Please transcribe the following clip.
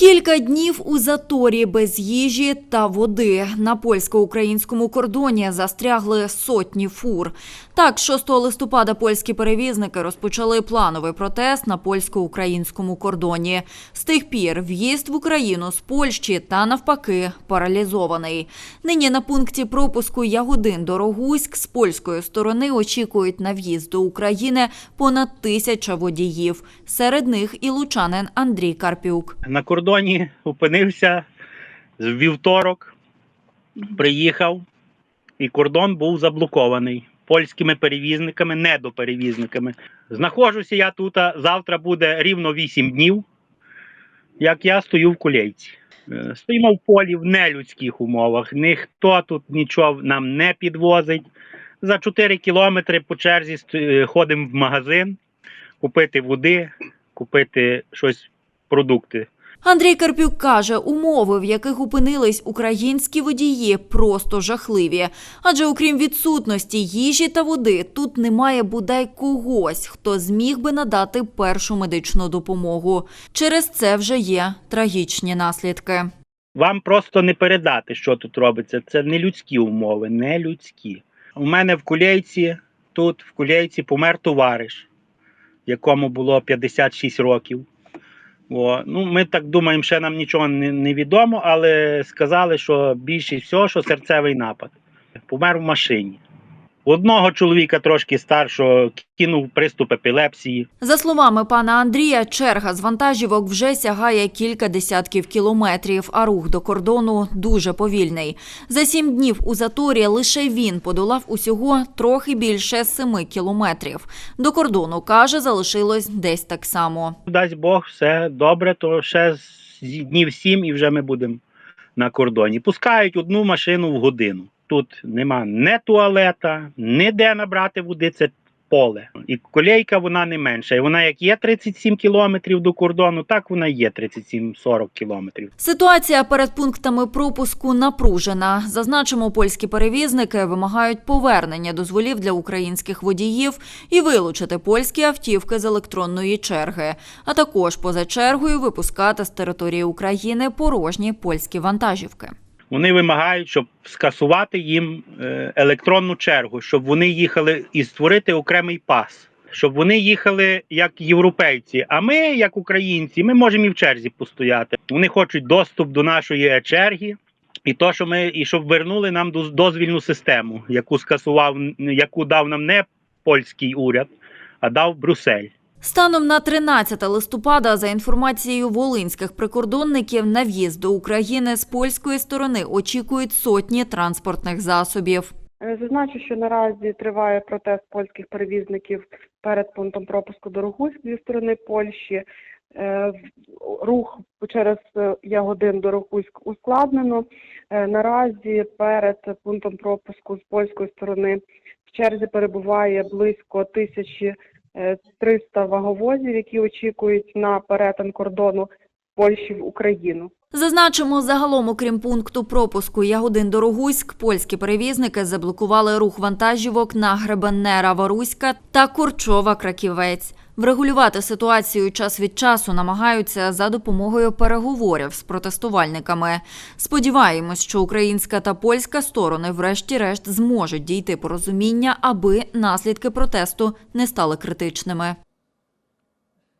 Кілька днів у заторі без їжі та води. На польсько-українському кордоні застрягли сотні фур. Так, 6 листопада польські перевізники розпочали плановий протест на польсько-українському кордоні. З тих пір в'їзд в Україну з Польщі та навпаки паралізований. Нині на пункті пропуску Ягодин Дорогуськ з польської сторони очікують на в'їзд до України понад тисяча водіїв. Серед них і лучанин Андрій Карпюк. на кордоні опинився в вівторок, приїхав, і кордон був заблокований польськими перевізниками, недоперевізниками. Знаходжуся я тут, завтра буде рівно 8 днів, як я стою в кулейці. Е, Стоїмо в полі в нелюдських умовах. Ніхто тут нічого нам не підвозить. За 4 кілометри по черзі е, ходимо в магазин, купити води, купити щось, продукти. Андрій Карпюк каже, умови, в яких опинились українські водії, просто жахливі. Адже окрім відсутності їжі та води, тут немає бодай когось, хто зміг би надати першу медичну допомогу. Через це вже є трагічні наслідки. Вам просто не передати, що тут робиться. Це не людські умови, не людські. У мене в кулейці, тут в кулейці помер товариш, якому було 56 років. О, ну, ми так думаємо, ще нам нічого не, не відомо, але сказали, що більше всього, що серцевий напад. Помер в машині. Одного чоловіка трошки старшого кинув приступ епілепсії. За словами пана Андрія, черга з вантажівок вже сягає кілька десятків кілометрів, а рух до кордону дуже повільний. За сім днів у заторі лише він подолав усього трохи більше семи кілометрів. До кордону, каже, залишилось десь так само. дасть Бог, все добре, то ще з днів сім і вже ми будемо на кордоні. Пускають одну машину в годину. Тут нема ні туалета, ніде набрати води, це поле. І колейка вона не менша. І вона як є 37 кілометрів до кордону, так вона є 37-40 кілометрів. Ситуація перед пунктами пропуску напружена. Зазначимо, польські перевізники вимагають повернення дозволів для українських водіїв і вилучити польські автівки з електронної черги, а також поза чергою випускати з території України порожні польські вантажівки. Вони вимагають, щоб скасувати їм е, електронну чергу, щоб вони їхали і створити окремий пас. Щоб вони їхали як європейці, а ми, як українці, ми можемо і в черзі постояти. Вони хочуть доступ до нашої е-черги, і то, що ми і щоб вернули нам доз- дозвільну систему, яку скасував, яку дав нам не польський уряд, а дав Брюссель. Станом на 13 листопада, за інформацією волинських прикордонників, на в'їзд до України з польської сторони очікують сотні транспортних засобів. Е, Зазначу, що наразі триває протест польських перевізників перед пунктом пропуску Дорогуськ зі сторони Польщі. Е, Рух через е, Ягодин Дорогуськ ускладнено. Е, Наразі перед пунктом пропуску з польської сторони в черзі перебуває близько 1300 ваговозів, які очікують на перетин кордону Польщі в Україну. Зазначимо, загалом, окрім пункту пропуску Ягодин Дорогуськ, польські перевізники заблокували рух вантажівок на Гребеннера Варуська та Курчова Краківець. Врегулювати ситуацію час від часу намагаються за допомогою переговорів з протестувальниками. Сподіваємось, що українська та польська сторони, врешті-решт, зможуть дійти порозуміння, аби наслідки протесту не стали критичними.